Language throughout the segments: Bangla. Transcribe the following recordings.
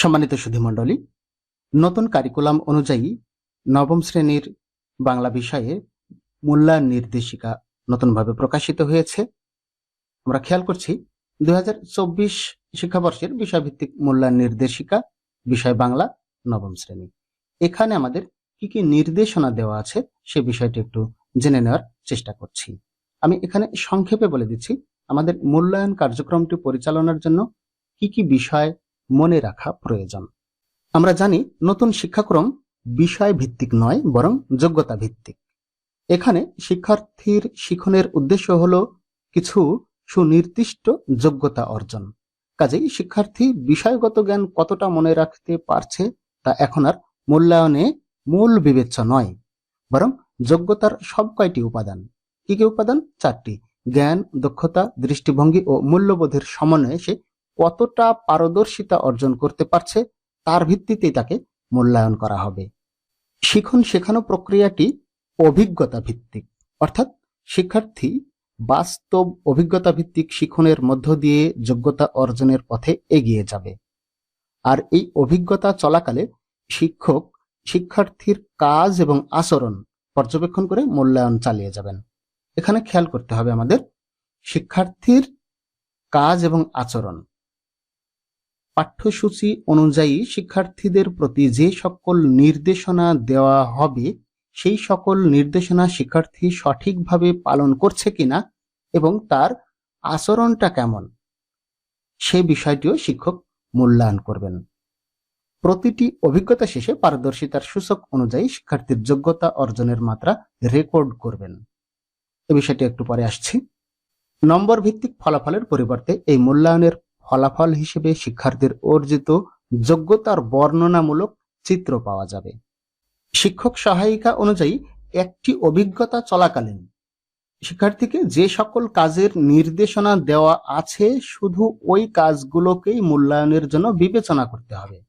সম্মানিত সুধীমণ্ডলী, নতুন কারিকুলাম অনুযায়ী নবম শ্রেণির বাংলা বিষয়ে মূল্যায়ন নির্দেশিকা নতুনভাবে প্রকাশিত হয়েছে। আমরা খেয়াল করছি, দুই চব্বিশ শিক্ষাবর্ষের বিষয়ভিত্তিক মূল্যায়ন নির্দেশিকা, বিষয় বাংলা, নবম শ্রেণি। এখানে আমাদের কি কি নির্দেশনা দেওয়া আছে, সে বিষয়টি একটু জেনে নেওয়ার চেষ্টা করছি। আমি এখানে সংক্ষেপে বলে দিচ্ছি, আমাদের মূল্যায়ন কার্যক্রমটি পরিচালনার জন্য কি কি বিষয় মনে রাখা প্রয়োজন। আমরা জানি নতুন শিক্ষাক্রম বিষয় ভিত্তিক নয়, বরং যোগ্যতা ভিত্তিক এখানে শিক্ষার্থীর শিখনের উদ্দেশ্য হলো কিছু সুনির্দিষ্ট যোগ্যতা অর্জন। কাজেই শিক্ষার্থী বিষয়গত জ্ঞান কতটা মনে রাখতে পারছে তা এখন আর মূল্যায়নে মূল বিবেচ্য নয়, বরং যোগ্যতার সব কয়টি উপাদান? কি কি উপাদান? চারটি। জ্ঞান, দক্ষতা, দৃষ্টিভঙ্গি ও মূল্যবোধের সমন্বয়ে সে কতটা পারদর্শিতা অর্জন করতে পারছে, তার ভিত্তিতেই তাকে মূল্যায়ন করা হবে। শিখন শেখানো প্রক্রিয়াটি অভিজ্ঞতা ভিত্তিক, অর্থাৎ শিক্ষার্থী বাস্তব অভিজ্ঞতা ভিত্তিক শিখনের মধ্য দিয়ে যোগ্যতা অর্জনের পথে এগিয়ে যাবে। আর এই অভিজ্ঞতা চলাকালে শিক্ষক, শিক্ষার্থীর কাজ এবং আচরণ পর্যবেক্ষণ করে মূল্যায়ন চালিয়ে যাবেন। এখানে খেয়াল করতে হবে আমাদের শিক্ষার্থীর কাজ এবং আচরণ। পাঠ্যসূচি অনুযায়ী শিক্ষার্থীদের প্রতি যে সকল নির্দেশনা দেওয়া হবে, সেই সকল নির্দেশনা শিক্ষার্থী সঠিকভাবে পালন করছে কিনা এবং তার আচরণটা কেমন, সে বিষয়টিও শিক্ষক মূল্যায়ন করবেন। প্রতিটি অভিজ্ঞতা শেষে পারদর্শিতার সূচক অনুযায়ী শিক্ষার্থীর যোগ্যতা অর্জনের মাত্রা রেকর্ড করবেন। এ বিষয়টি একটু পরে আসছি। নম্বর ভিত্তিক ফলাফলের পরিবর্তে এই মূল্যায়নের ফলাফল হিসেবে শিক্ষার্থীর অর্জিত যোগ্যতার বর্ণনামূলক চিত্র পাওয়া যাবে। শিক্ষক সহায়িকা অনুযায়ী একটি অভিজ্ঞতা চলাকালীন শিক্ষার্থীকে যে সকল কাজের নির্দেশনা দেওয়া আছে, শুধু ওই কাজগুলোকেই মূল্যায়নের জন্য বিবেচনা করতে হবে।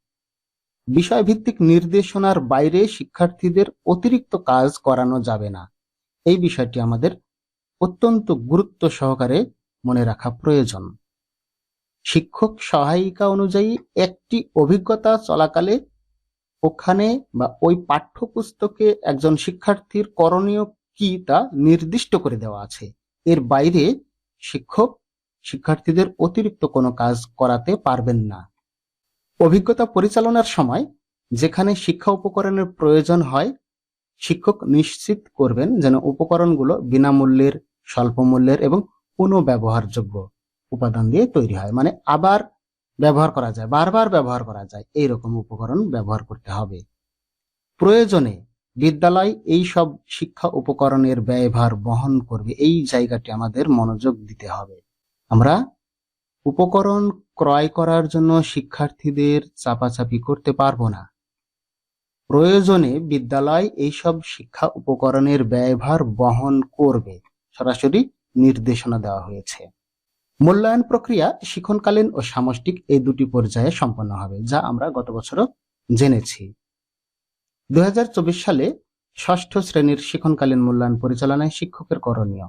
বিষয়ভিত্তিক নির্দেশনার বাইরে শিক্ষার্থীদের অতিরিক্ত কাজ করানো যাবে না। এই বিষয়টি আমাদের অত্যন্ত গুরুত্ব সহকারে মনে রাখা প্রয়োজন। শিক্ষক সহায়িকা অনুযায়ী একটি অভিজ্ঞতা চলাকালে ওখানে বা ওই পাঠ্যপুস্তকে একজন শিক্ষার্থীর করণীয় কি তা নির্দিষ্ট করে দেওয়া আছে। এর বাইরে শিক্ষক শিক্ষার্থীদের অতিরিক্ত কোনো কাজ করাতে পারবেন না। অভিজ্ঞতা পরিচালনার সময় যেখানে শিক্ষা উপকরণের প্রয়োজন হয়, শিক্ষক নিশ্চিত করবেন যেন উপকরণগুলো বিনামূল্যের স্বল্প মূল্যের এবং পুনঃব্যবহারযোগ্য। উপাদান দিয়ে তৈরি হয়। মানে আবার ব্যবহার করা যায়, বারবার ব্যবহার করা যায় এই রকম উপকরণ ব্যবহার করতে হবে। প্রয়োজনে বিদ্যালয় এই সব শিক্ষা উপকরণের ব্যয়ভার বহন করবে, এই জায়গাটি আমাদের মনোযোগ দিতে হবে। আমরা উপকরণ ক্রয় করার জন্য শিক্ষার্থীদের চাপাচাপি করতে পারব না। প্রয়োজনে বিদ্যালয় এইসব শিক্ষা উপকরণের ব্যয়ভার বহন করবে, সরাসরি নির্দেশনা দেওয়া হয়েছে। মূল্যায়ন প্রক্রিয়া শিক্ষণকালীন ও সামষ্টিক এই দুটি পর্যায়ে সম্পন্ন হবে, যা আমরা গত বছরও জেনেছি। দুই হাজার চব্বিশ সালে ষষ্ঠ শ্রেণির শিক্ষণকালীন মূল্যায়ন পরিচালনায় শিক্ষকের করণীয়।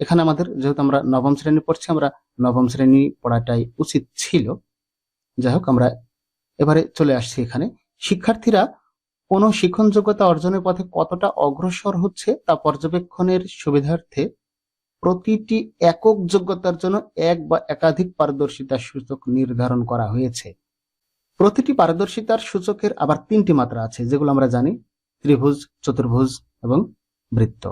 এখানে আমাদের, যেহেতু আমরা নবম শ্রেণি পড়ছি, আমরা নবম শ্রেণি পড়াটাই উচিত ছিল। যাই হোক, আমরা এবারে চলে আসছি এখানে। শিক্ষার্থীরা কোনো শিক্ষণ যোগ্যতা অর্জনের পথে কতটা অগ্রসর হচ্ছে তা পর্যবেক্ষণের সুবিধার্থে প্রতিটি একক যোগ্যতার জন্য এক বা একাধিক পারদর্শিতার সূচক নির্ধারণ করা হয়েছে। প্রতিটি পারদর্শিতার সূচকের আবার তিনটি মাত্রা আছে, যেগুলো আমরা জানি, ত্রিভুজ, চতুর্ভুজ এবং বৃত্ত।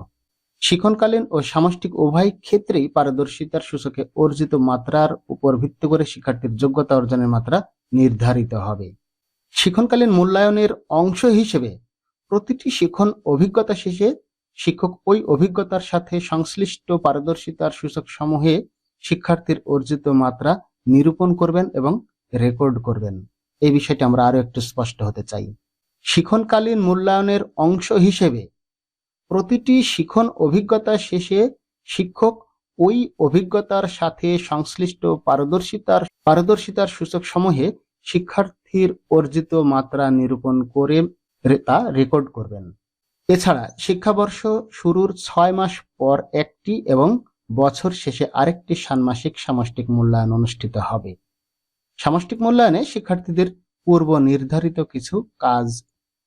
শিক্ষণকালীন ও সামষ্টিক উভয় ক্ষেত্রেই পারদর্শিতার সূচকে অর্জিত মাত্রার উপর ভিত্তি করে শিক্ষার্থীর যোগ্যতা অর্জনের মাত্রা নির্ধারিত হবে। শিক্ষণকালীন মূল্যায়নের অংশ হিসেবে প্রতিটি শিক্ষণ অভিজ্ঞতা শেষে শিক্ষক ওই অভিজ্ঞতার সাথে সংশ্লিষ্ট পারদর্শিতার সূচক সমূহে শিক্ষার্থীর অর্জিত মাত্রা নিরূপণ করবেন এবং রেকর্ড করবেন। এই বিষয়টি আমরা আরও একটু স্পষ্ট হতে চাই। শিখনকালীন মূল্যায়নের অংশ হিসেবে প্রতিটি শিখন অভিজ্ঞতা শেষে শিক্ষক ওই অভিজ্ঞতার সাথে সংশ্লিষ্ট পারদর্শিতার পারদর্শিতার সূচক সমূহে শিক্ষার্থীর অর্জিত মাত্রা নিরূপণ করে তা রেকর্ড করবেন। এছাড়া শিক্ষাবর্ষ শুরুর ছয় মাস পর একটি এবং বছর শেষে আরেকটি ষান্মাসিক সামষ্টিক মূল্যায়ন অনুষ্ঠিত হবে। সামষ্টিক মূল্যায়নে শিক্ষার্থীদের পূর্ব নির্ধারিত কিছু কাজ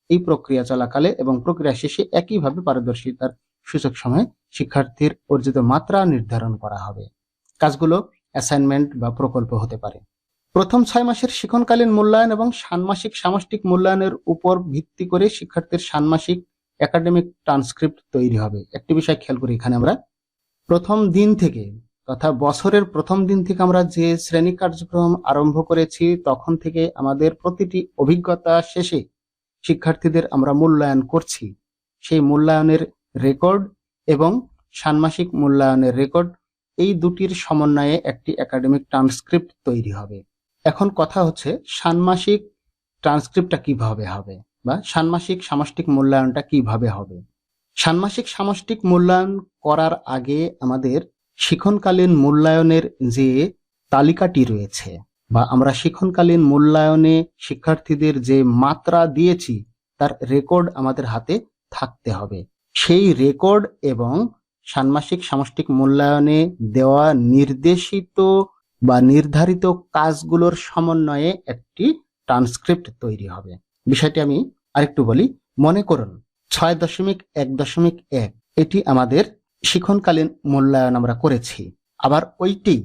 এই প্রক্রিয়া চলাকালে এবং প্রক্রিয়া শেষে একইভাবে পারদর্শিতার সূচক সময়ে শিক্ষার্থীর অর্জিত মাত্রা নির্ধারণ করা হবে। কাজগুলো অ্যাসাইনমেন্ট বা প্রকল্প হতে পারে। প্রথম ছয় মাসের শিক্ষণকালীন মূল্যায়ন এবং ষান্মাসিক সামষ্টিক মূল্যায়নের উপর ভিত্তি করে শিক্ষার্থীর ষান্মাসিক একাডেমিক ট্রান্সক্রিপ্ট তৈরি হবে। একটি বিষয় খেয়াল করি এখানে আমরা। প্রথম দিন থেকে তথা বছরের প্রথম দিন থেকে আমরা যে শ্রেণি কার্যক্রম আরম্ভ করেছি, তখন থেকে আমাদের প্রতিটি অভিজ্ঞতা শেষে শিক্ষার্থীদের আমরা মূল্যায়ন করছি। সেই মূল্যায়নের রেকর্ড এবং ষান্মাসিক মূল্যায়নের রেকর্ড এই দুটির সমন্বয়ে একটি একাডেমিক ট্রান্সক্রিপ্ট তৈরি হবে। এখন কথা হচ্ছে ষান্মাসিক ট্রান্সক্রিপ্টটা কীভাবে হবে? বা ষান্মাসিক সামষ্টিক মূল্যায়নটা কীভাবে হবে? ষান্মাসিক সামষ্টিক মূল্যায়ন করার আগে আমাদের শিক্ষণকালীন মূল্যায়নের যে তালিকাটি রয়েছে বা আমরা শিক্ষণকালীন মূল্যায়নে শিক্ষার্থীদের যে মাত্রা দিয়েছি, তার রেকর্ড আমাদের হাতে থাকতে হবে। সেই রেকর্ড এবং ষান্মাসিক সামষ্টিক মূল্যায়নে দেওয়া নির্দেশিত বা নির্ধারিত কাজগুলোর সমন্বয়ে একটি ট্রান্সক্রিপ্ট তৈরি হবে। বিষয়টি আমি আরেকটু বলি। মনে করুন, ছয় দশমিক এক দশমিক এক, এটি আমাদের শিখনকালীন মূল্যায়ন আমরা করেছি। আবার ওইটি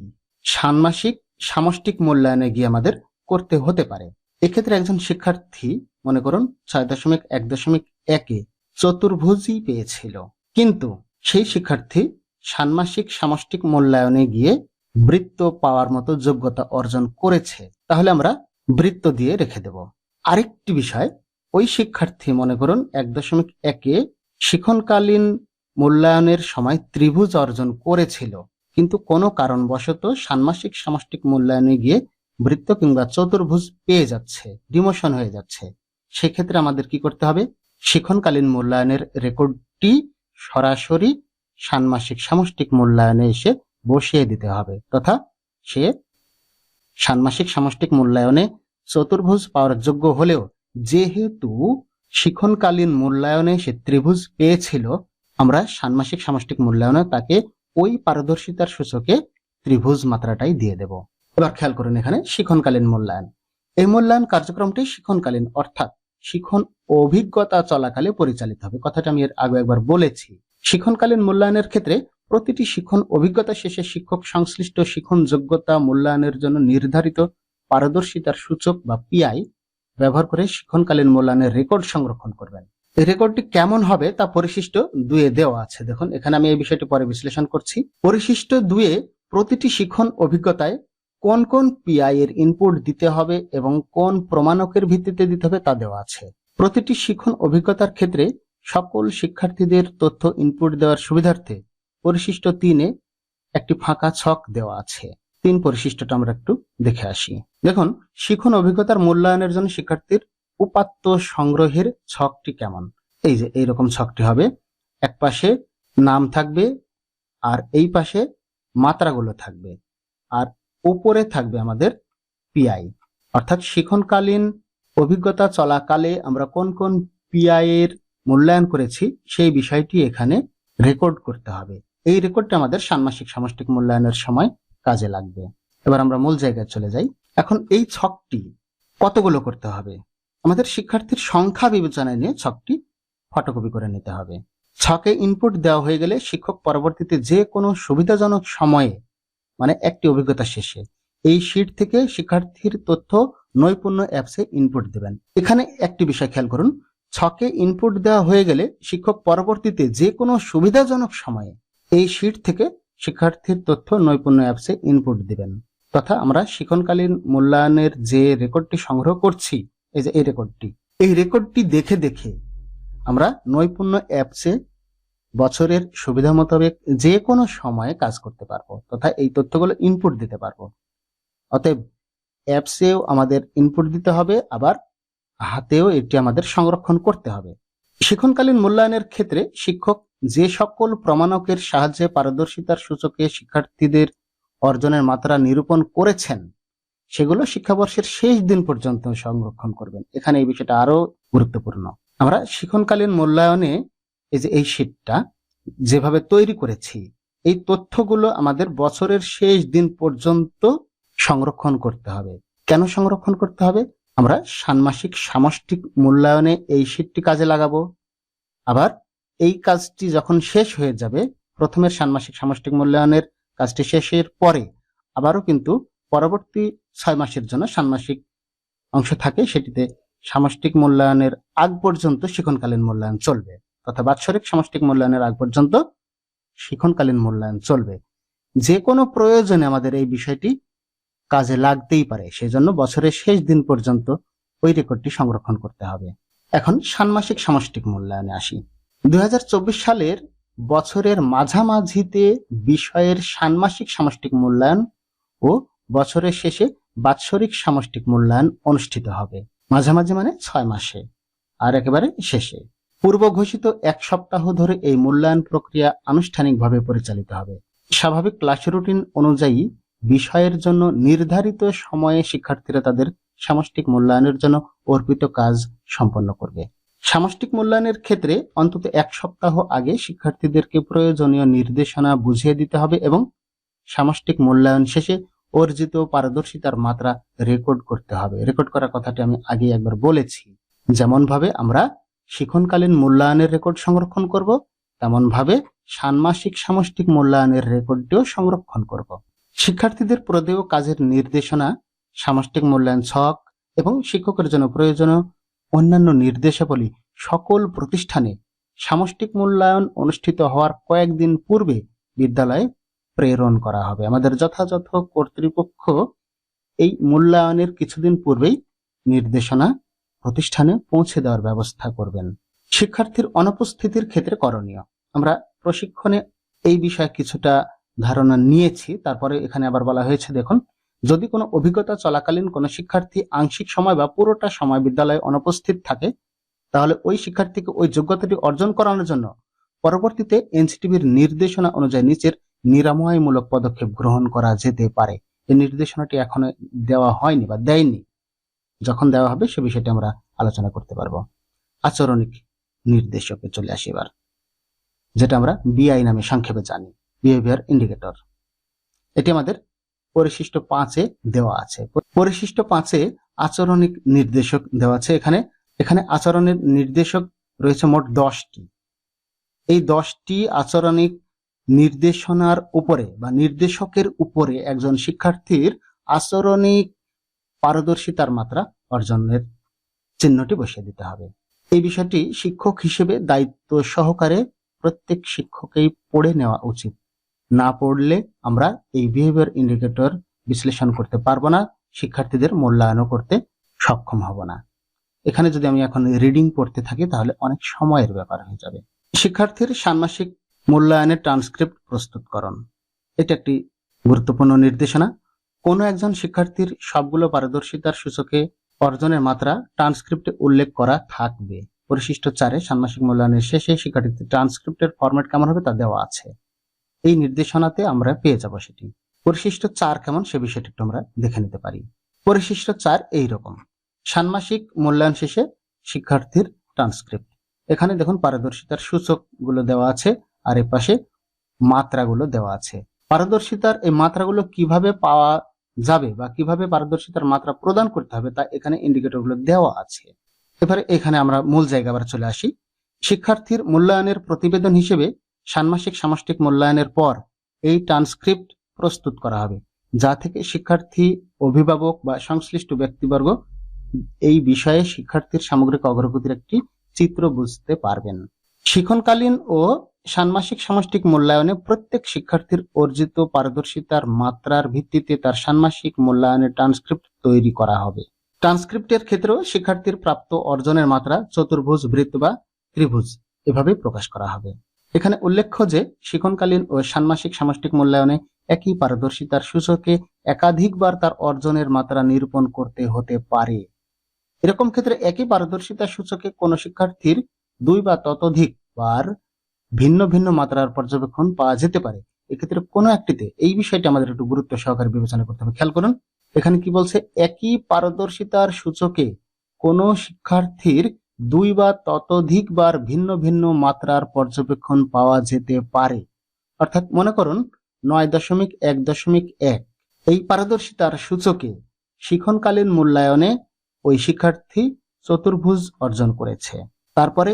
ষান্মাসিক সামষ্টিক মূল্যায়নে গিয়ে আমাদের করতে হতে পারে। এক্ষেত্রে একজন শিক্ষার্থী, মনে করুন, ছয় দশমিক এক দশমিক একে চতুর্ভুজই পেয়েছিল। কিন্তু সেই শিক্ষার্থী ষান্মাসিক সামষ্টিক মূল্যায়নে গিয়ে বৃত্ত পাওয়ার মতো যোগ্যতা অর্জন করেছে। তাহলে আমরা বৃত্ত দিয়ে রেখে দেব। আরেকটি বিষয়, ওই শিক্ষার্থী, মনে করুন, এক দশমিক একে শিক্ষণকালীন মূল্যায়নের সময় ত্রিভুজ অর্জন করেছিল। কিন্তু কোনো কারণবশত ষান্মাসিক সামষ্টিক মূল্যায়নে গিয়ে বৃত্ত কিংবা চতুর্ভুজ পেয়ে যাচ্ছে, ডিমোশন হয়ে যাচ্ছে। সেক্ষেত্রে আমাদের কি করতে হবে? শিক্ষণকালীন মূল্যায়নের রেকর্ডটি সরাসরি ষান্মাসিক সামষ্টিক মূল্যায়নে এসে বসিয়ে দিতে হবে, তথা সে ষান্মাসিক সামষ্টিক মূল্যায়নে চতুর্ভুজ পাওয়ার যোগ্য হলেও যেহেতু শিখনকালীন মূল্যায়নে সে ত্রিভুজ পেয়েছিল, আমরা ষান্মাসিক সামষ্টিক মূল্যায়নে তাকে ওই পারদর্শিতার সূচকে ত্রিভুজ মাত্রাটাই দিয়ে দেব। এবার খেয়াল করুন এখানে শিক্ষণকালীন মূল্যায়ন। এই মূল্যায়ন কার্যক্রমটি শিখনকালীন, অর্থাৎ শিখন অভিজ্ঞতা চলাকালে পরিচালিত হবে। কথাটা আমি এর আগে একবার বলেছি। শিখনকালীন মূল্যায়নের ক্ষেত্রে প্রতিটি শিখন অভিজ্ঞতা শেষে শিক্ষক সংশ্লিষ্ট শিখন যোগ্যতা মূল্যায়নের জন্য নির্ধারিত পারদর্শিতার সূচক বা পিআই ব্যবহার করে শিক্ষণকালীন মূল্যায়নের রেকর্ড সংরক্ষণ করবেন। এই রেকর্ডটি কেমন হবে তা পরিশিষ্ট দুয়ে দেওয়া আছে। দেখুন, এখানে আমি এই বিষয়টি পরে বিশ্লেষণ করছি। পরিশিষ্ট দুয়ে প্রতিটি শিক্ষণ অভিজ্ঞতায় কোন কোন পিআই এর ইনপুট দিতে হবে এবং কোন প্রমাণকের ভিত্তিতে দিতে হবে তা দেওয়া আছে। প্রতিটি শিক্ষণ অভিজ্ঞতার ক্ষেত্রে সকল শিক্ষার্থীদের তথ্য ইনপুট দেওয়ার সুবিধার্থে পরিশিষ্ট তিনে একটি ফাঁকা ছক দেওয়া আছে। তিন পরিশিষ্টটা আমরা একটু দেখে আসি। দেখুন, শিখন অভিজ্ঞতার মূল্যায়নের জন্য শিক্ষার্থীর উপাত্ত সংগ্রহের ছকটি কেমন? এই যে, এইরকম ছকটি হবে। এক পাশে নাম থাকবে আর এই পাশে মাত্রাগুলো থাকবে। আর উপরে থাকবে আমাদের পিআই অর্থাৎ শিখনকালীন অভিজ্ঞতা চলাকালে আমরা কোন কোন পিআই এর মূল্যায়ন করেছি, সেই বিষয়টি এখানে রেকর্ড করতে হবে। এই রেকর্ডটা আমাদের ষান্মাসিক সামষ্টিক মূল্যায়নের সময় কাজে লাগবে। এবার আমরা মূল জায়গায় চলে যাই। এখন এই ছকটি কতগুলো করতে হবে? আমাদের শিক্ষার্থীর সংখ্যা বিবেচনায় নিয়ে ছকটি ফটোকপি করে নিতে হবে। ছকে ইনপুট দেওয়া হয়ে গেলে শিক্ষক পরবর্তীতে যে কোনো সুবিধাজনক সময়ে মানে একটি অভিজ্ঞতা শেষে, এই শিট থেকে শিক্ষার্থীর তথ্য, নৈপুণ্য অ্যাপসে ইনপুট দেবেন। এখানে একটি বিষয় খেয়াল করুন, ছকে ইনপুট দেওয়া হয়ে গেলে শিক্ষক পরবর্তীতে যে কোনো সুবিধাজনক সময়ে এই শিট থেকে শিক্ষার্থীর তথ্য নৈপুণ্য অ্যাপসে ইনপুট দিবেন। তথা আমরা শিক্ষণকালীন মূল্যায়নের যে রেকর্ডটি সংগ্রহ করছি, এই যে এই রেকর্ডটি এই রেকর্ডটি দেখে দেখে আমরা নৈপুণ্য অ্যাপসে বছরের সুবিধা মোতাবেক যে কোনো সময়ে কাজ করতে পারব, তথা এই তথ্যগুলো ইনপুট দিতে পারব। অতএব অ্যাপসেও আমাদের ইনপুট দিতে হবে, আবার হাতেও এটি আমাদের সংরক্ষণ করতে হবে। শিক্ষণকালীন মূল্যায়নের ক্ষেত্রে শিক্ষক যে সকল প্রমাণকের সাহায্যে পারদর্শিতার সূচকে শিক্ষার্থীদের অর্জনের মাত্রা নিরূপণ করেছেন, সেগুলো শিক্ষাবর্ষের শেষ দিন পর্যন্ত সংরক্ষণ করবেন। এখানে এই বিষয়টা আরও গুরুত্বপূর্ণ। আমরা শিক্ষণকালীন মূল্যায়নে এই যে এই শীটটা যেভাবে তৈরি করেছি, এই তথ্যগুলো আমাদের বছরের শেষ দিন পর্যন্ত সংরক্ষণ করতে হবে। কেন সংরক্ষণ করতে হবে? আমরা ষান্মাসিক সামষ্টিক মূল্যায়নে এই শীটটি কাজে লাগাবো। আবার এই কাজটি যখন শেষ হয়ে যাবে, প্রথমের ষান্মাসিক সামষ্টিক মূল্যায়নের কাজটি শেষের পরে আবারও কিন্তু পরবর্তী ছয় মাসের জন্য ষান্মাসিক অংশ থাকে, সেটিতে সামষ্টিক মূল্যায়নের আগ পর্যন্ত শিখনকালীন মূল্যায়ন চলবে। তথা বাৎসরিক সামষ্টিক মূল্যায়নের আগ পর্যন্ত শিখনকালীন মূল্যায়ন চলবে। যে কোনো প্রয়োজনে আমাদের এই বিষয়টি কাজে লাগতেই পারে। সেজন্য বছরের শেষ দিন পর্যন্ত ওই রেকর্ডটি সংরক্ষণ করতে হবে। এখন ষান্মাসিক সামষ্টিক মূল্যায়নে আসি। দুই হাজার চব্বিশ সালের বছরের মাঝামাঝিতে বিষয়ের ষান্মাসিক সামষ্টিক মূল্যায়ন ও বছরের শেষে বাৎসরিক সামষ্টিক মূল্যায়ন অনুষ্ঠিত হবে। মাঝামাঝি মানে ছয় মাসে আর একেবারে শেষে। পূর্ব ঘোষিত এক সপ্তাহ ধরে এই মূল্যায়ন প্রক্রিয়া আনুষ্ঠানিকভাবে পরিচালিত হবে। স্বাভাবিক ক্লাস রুটিন অনুযায়ী বিষয়ের জন্য নির্ধারিত সময়ে শিক্ষার্থীরা তাদের সামষ্টিক মূল্যায়নের জন্য অর্পিত কাজ সম্পন্ন করবে। সামষ্টিক মূল্যায়নের ক্ষেত্রে অন্তত এক সপ্তাহ আগে শিক্ষার্থীদেরকে প্রয়োজনীয় নির্দেশনা বুঝিয়ে দিতে হবে এবং সামষ্টিক মূল্যায়ন শেষে অর্জিত পারদর্শিতার মাত্রা রেকর্ড করতে হবে। রেকর্ড করার কথাটি আমি আগে একবার বলেছি। যেমন ভাবে আমরা শিক্ষণকালীন মূল্যায়নের রেকর্ড সংরক্ষণ করব তেমন ভাবে ষান্মাসিক সামষ্টিক মূল্যায়নের রেকর্ডটিও সংরক্ষণ করব। শিক্ষার্থীদের প্রদেয় কাজের নির্দেশনা, সামষ্টিক মূল্যায়ন ছক এবং শিক্ষকের জন্য প্রয়োজনীয় অন্যান্য নির্দেশাবলী সকল প্রতিষ্ঠানে সামষ্টিক মূল্যায়ন অনুষ্ঠিত হওয়ার কয়েকদিন পূর্বে বিদ্যালয়ে প্রেরণ করা হবে। আমাদের যথাযথ কর্তৃপক্ষ এই মূল্যায়নের কিছুদিন পূর্বেই নির্দেশনা প্রতিষ্ঠানে পৌঁছে দেওয়ার ব্যবস্থা করবেন। শিক্ষার্থীর অনুপস্থিতির ক্ষেত্রে করণীয়। আমরা প্রশিক্ষণে এই বিষয়ে কিছুটা ধারণা নিয়েছি, তারপরে এখানে আবার বলা হয়েছে, দেখুন, যদি কোনো অভিজ্ঞতা চলাকালীন কোনো শিক্ষার্থী আংশিক সময় বা পুরোটা সময় বিদ্যালয়ে অনুপস্থিত থাকে, তাহলে ওই শিক্ষার্থীকে ওই যোগ্যতাটি অর্জন করানোর জন্য পরবর্তীতে এনসিটিভির নির্দেশনা অনুযায়ী নিচের নিরাময়মূলক পদক্ষেপ গ্রহণ করা যেতে পারে। এই নির্দেশনাটি এখনও দেওয়া হয়নি বা দেয়নি। যখন দেওয়া হবে সে বিষয়টি আমরা আলোচনা করতে পারব। আচরণিক নির্দেশকে চলে আসি এবার, যেটা আমরা বিআই নামে সংক্ষেপে জানি। বিহেভিয়ার ইন্ডিকেটর এটি আমাদের পরিশিষ্ট পাঁচে দেওয়া আছে। পরিশিষ্ট পাঁচে আচরণিক নির্দেশক দেওয়া আছে। এখানে এখানে আচরণের নির্দেশক রয়েছে মোট দশটি। এই দশটি আচরণিক নির্দেশনার উপরে বা নির্দেশকের উপরে একজন শিক্ষার্থীর আচরণিক পারদর্শিতার মাত্রা অর্জনের চিহ্নটি বসিয়ে দিতে হবে। এই বিষয়টি শিক্ষক হিসেবে দায়িত্ব সহকারে প্রত্যেক শিক্ষকেই পড়ে নেওয়া উচিত। না পড়লে আমরা এই বিহেভিয়ার ইন্ডিকেটর বিশ্লেষণ করতে পারব না, শিক্ষার্থীদের মূল্যায়নও করতে সক্ষম হব না। এখানে যদি আমি এখন রিডিং পড়তে থাকি, তাহলে অনেক সময়ের ব্যাপার হয়ে যাবে। শিক্ষার্থীর ষান্মাসিক মূল্যায়নের ট্রান্সক্রিপ্ট প্রস্তুতকরণ এটা একটি গুরুত্বপূর্ণ নির্দেশনা। কোনো একজন শিক্ষার্থীর সবগুলো পারদর্শিতার সূচকে অর্জনের মাত্রা ট্রান্সক্রিপ্টে উল্লেখ করা থাকবে। পরিশিষ্ট চারে ষান্মাসিক মূল্যায়নের শেষে শিক্ষার্থীদের ট্রান্সক্রিপ্টের ফরম্যাট কেমন হবে তা দেওয়া আছে। এই নির্দেশনাতে আমরা পেয়ে যাব সেটি। পরিশিষ্ট চার কেমন, সে বিষয়টি একটু আমরা দেখে নিতে পারি। পরিশিষ্ট চার এই রকম ষান্মাসিক মূল্যায়ন শেষে শিক্ষার্থীর ট্রান্সক্রিপ্ট এখানে দেখুন পারদর্শিতার সূচকগুলো দেওয়া আছে আর এ পাশে মাত্রাগুলো দেওয়া আছে। পারদর্শিতার এই মাত্রাগুলো কীভাবে পাওয়া যাবে বা কীভাবে পারদর্শিতার মাত্রা প্রদান করতে হবে তা এখানে ইন্ডিকেটরগুলো দেওয়া আছে। এবারে এখানে আমরা মূল জায়গা আবার চলে আসি। শিক্ষার্থীর মূল্যায়নের প্রতিবেদন হিসেবে ষান্মাসিক সামষ্টিক মূল্যায়নের পর এই ট্রান্সক্রিপ্ট প্রস্তুত করা হবে, যা থেকে শিক্ষার্থী, অভিভাবক বা সংশ্লিষ্ট ব্যক্তিবর্গ এই বিষয়ে শিক্ষার্থীর সামগ্রিক অগ্রগতির একটি চিত্র বুঝতে পারবেন। শিক্ষণকালীন ও ষান্মাসিক সামষ্টিক মূল্যায়নে প্রত্যেক শিক্ষার্থীর অর্জিত পারদর্শিতার মাত্রার ভিত্তিতে তার ষান্মাসিক মূল্যায়নের ট্রান্সক্রিপ্ট তৈরি করা হবে। ট্রান্সক্রিপ্টের ক্ষেত্রেও শিক্ষার্থীর প্রাপ্ত অর্জনের মাত্রা চতুর্ভুজ, বৃত্ত বা ত্রিভুজ এভাবে প্রকাশ করা হবে। এখানে উল্লেখ্য যে শিক্ষণকালীন ও ষান্মাসিক সামষ্টিক মূল্যায়নে একই পারদর্শিতার সূচকে একাধিকবার তার অর্জনের মাত্রা নিরূপণ করতে হতে পারে। এরকম ক্ষেত্রে একই পারদর্শিতা সূচকে কোনো শিক্ষার্থীর দুই বা ততোধিক বার ভিন্ন ভিন্ন মাত্রার পর্যবেক্ষণ পাওয়া যেতে পারে। এক্ষেত্রে কোনো একটিতে এই বিষয়টি আমাদের একটু গুরুত্ব সহকারে বিবেচনা করতে হবে। খেয়াল করুন, এখানে কি বলছে? একই পারদর্শিতার সূচকে কোনো শিক্ষার্থীর দুই বা ততোধিক বার ভিন্ন ভিন্ন মাত্রার পর্যবেক্ষণ পাওয়া যেতে পারে। অর্থাৎ মনে করুন, নয় দশমিক এক দশমিক এক। এই পারদর্শিতার সূচকে শিক্ষণকালীন মূল্যায়নে ওই শিক্ষার্থী চতুর্ভুজ অর্জন করেছে। তারপরে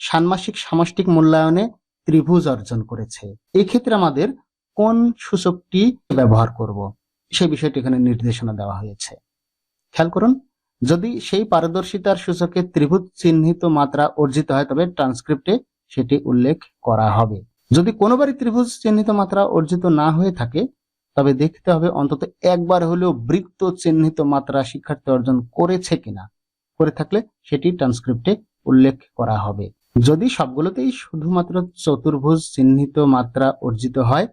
ষান্মাসিক সামষ্টিক মূল্যায়নে ত্রিভুজ অর্জন করেছে। এই ক্ষেত্রে আমাদের কোন সূচকটি ব্যবহার করব সেই বিষয়টি এখানে নির্দেশনা দেওয়া হয়েছে। খেয়াল করুন যদি সেই পারদর্শিতার সূচকে ত্রিভুজ চিহ্নিত মাত্রা অর্জিত হয়, তবে ট্রান্সক্রিপ্টে সেটি উল্লেখ করা হবে। যদি কোনোবারই ত্রিভুজ চিহ্নিত মাত্রা অর্জিত না হয়ে থাকে, তবে দেখতে হবে অন্তত একবার হলেও বৃত্ত চিহ্নিত মাত্রা শিক্ষার্থী অর্জন করেছে কিনা। করে থাকলে সেটি ট্রান্সক্রিপ্টে উল্লেখ করা হবে। যদি সবগুলোতেই শুধুমাত্র চতুর্ভুজ চিহ্নিত মাত্রা অর্জিত হয়,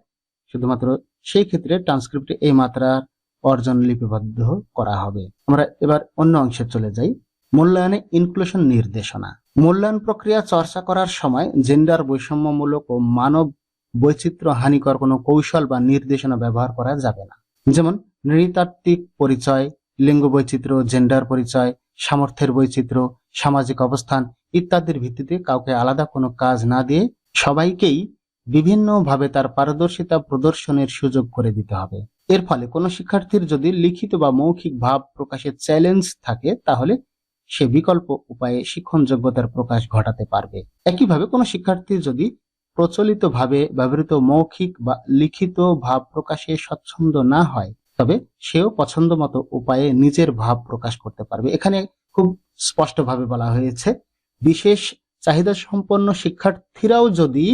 শুধুমাত্র সেই ক্ষেত্রে ট্রান্সক্রিপ্টে এই মাত্রার অর্জন লিপিবদ্ধ করা হবে। আমরা এবার অন্য অংশে চলে যাই। মূল্যায়নে ইনক্লুশন নির্দেশনা। মূল্যায়ন প্রক্রিয়া চর্চা করার সময় জেন্ডার বৈষম্যমূলক ও মানব বৈচিত্র্য হানিকর কোনো কৌশল বা নির্দেশনা ব্যবহার করা যাবে না। যেমন নৃতাত্ত্বিক পরিচয়, লিঙ্গ বৈচিত্র্য জেন্ডার পরিচয়, সামর্থ্যের বৈচিত্র্য, সামাজিক অবস্থান ইত্যাদির ভিত্তিতে কাউকে আলাদা কোনো কাজ না দিয়ে সবাইকেই বিভিন্নভাবে তার পারদর্শিতা প্রদর্শনের সুযোগ করে দিতে হবে। এর ফলে কোনো শিক্ষার্থীর যদি লিখিত বা মৌখিক ভাব প্রকাশের চ্যালেঞ্জ থাকে, তাহলে সে বিকল্প উপায়ে শিক্ষণ যোগ্যতার প্রকাশ ঘটাতে পারবে। একইভাবে কোনো শিক্ষার্থী যদি প্রচলিতভাবে ব্যবহৃত মৌখিক বা লিখিত ভাব প্রকাশে স্বচ্ছন্দ না হয়, তবে সেও পছন্দ মতো উপায়ে নিজের ভাব প্রকাশ করতে পারবে। এখানে খুব স্পষ্টভাবে বলা হয়েছে, বিশেষ চাহিদা সম্পন্ন শিক্ষার্থীরাও যদি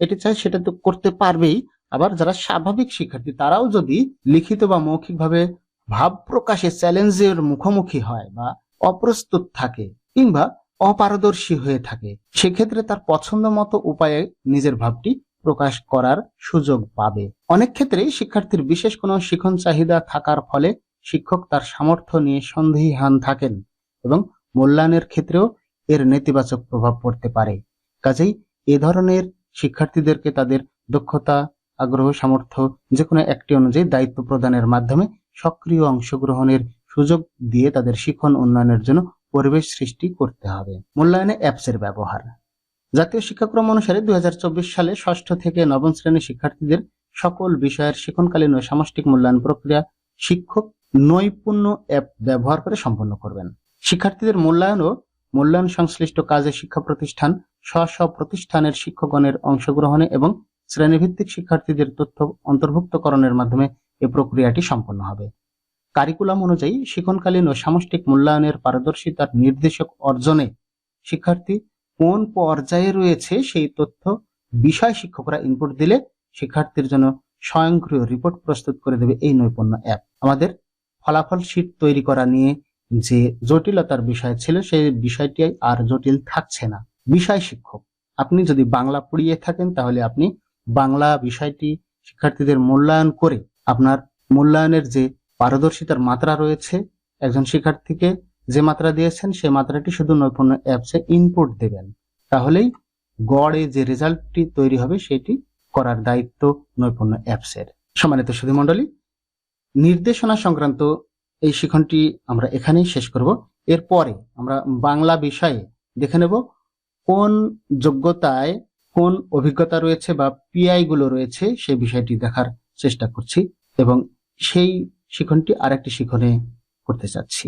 এটি চায়, সেটা তো করতে পারবেই আবার যারা স্বাভাবিক শিক্ষার্থী, তারাও যদি লিখিত বা মৌখিকভাবে ভাব প্রকাশে চ্যালেঞ্জের মুখোমুখি হয় বা অপ্রস্তুত থাকে কিংবা অপারদর্শী হয়ে থাকে, সেক্ষেত্রে তার পছন্দ মতো উপায়ে নিজের ভাবটি প্রকাশ করার সুযোগ পাবে। অনেক ক্ষেত্রেই শিক্ষার্থীর বিশেষ কোনো শিখন চাহিদা থাকার ফলে শিক্ষক তার সামর্থ্য নিয়ে সন্দেহান থাকেন এবং মূল্যায়নের ক্ষেত্রেও এর নেতিবাচক প্রভাব পড়তে পারে। কাজেই এ ধরনের শিক্ষার্থীদেরকে তাদের দক্ষতা আগ্রহ, সামর্থ্য যে কোনো একটি অনুযায়ী দায়িত্ব প্রদানের মাধ্যমে সক্রিয় অংশগ্রহণের সুযোগ দিয়ে তাদের শিক্ষণ উন্নয়নের জন্য পরিবেশ সৃষ্টি করতে হবে। মূল্যায়নে অ্যাপসের ব্যবহার। জাতীয় শিক্ষাক্রম অনুসারে দুই হাজার চব্বিশ সালে ষষ্ঠ থেকে নবম শ্রেণির শিক্ষার্থীদের সকল বিষয়ের শিক্ষণকালীন ও সামষ্টিক মূল্যায়ন প্রক্রিয়া শিক্ষক নৈপুণ্য অ্যাপ ব্যবহার করে সম্পন্ন করবেন। শিক্ষার্থীদের মূল্যায়ন ও মূল্যায়ন সংশ্লিষ্ট কাজে শিক্ষা প্রতিষ্ঠান স্ব স্ব প্রতিষ্ঠানের শিক্ষকগণের অংশগ্রহণে এবং শ্রেণীভিত্তিক শিক্ষার্থীদের তথ্য অন্তর্ভুক্তকরণের মাধ্যমে এ প্রক্রিয়াটি সম্পন্ন হবে। কারিকুলাম অনুযায়ী শিক্ষণকালীন ও সামষ্টিক মূল্যায়নের পারদর্শিতার নির্দেশক অর্জনে শিক্ষার্থী কোন পর্যায়ে রয়েছে সেই তথ্য বিষয় শিক্ষকরা ইনপুট দিলে শিক্ষার্থীর জন্য স্বয়ংক্রিয় রিপোর্ট প্রস্তুত করে দেবে এই নৈপুণ্য অ্যাপ আমাদের ফলাফল শীট তৈরি করা নিয়ে যে জটিলতার বিষয় ছিল সেই বিষয়টি আর জটিল থাকছে না। বিষয় শিক্ষক, আপনি যদি বাংলা পড়িয়ে থাকেন তাহলে আপনি বাংলা বিষয়টি শিক্ষার্থীদের মূল্যায়ন করে আপনার মূল্যায়নের যে পারদর্শিতার মাত্রা রয়েছে, একজন শিক্ষার্থীকে যে মাত্রা দিয়েছেন, সে মাত্রাটি শুধু নৈপুণ্য অ্যাপসে ইনপুট দেবেন। তাহলেই গড়ে যে রেজাল্টটি তৈরি হবে, সেটি করার দায়িত্ব নৈপুণ্য অ্যাপসের। সম্মানিত সুধী মণ্ডলী নির্দেশনা সংক্রান্ত এই শিখনটি আমরা এখানেই শেষ করব। এরপরে আমরা বাংলা বিষয়ে দেখে নেব কোন যোগ্যতায় কোন অভিজ্ঞতা রয়েছে বা পিআই গুলো রয়েছে সেই বিষয়টি দেখার চেষ্টা করছি এবং সেই শিখনটি আরেকটি শিখনে করতে চাচ্ছি।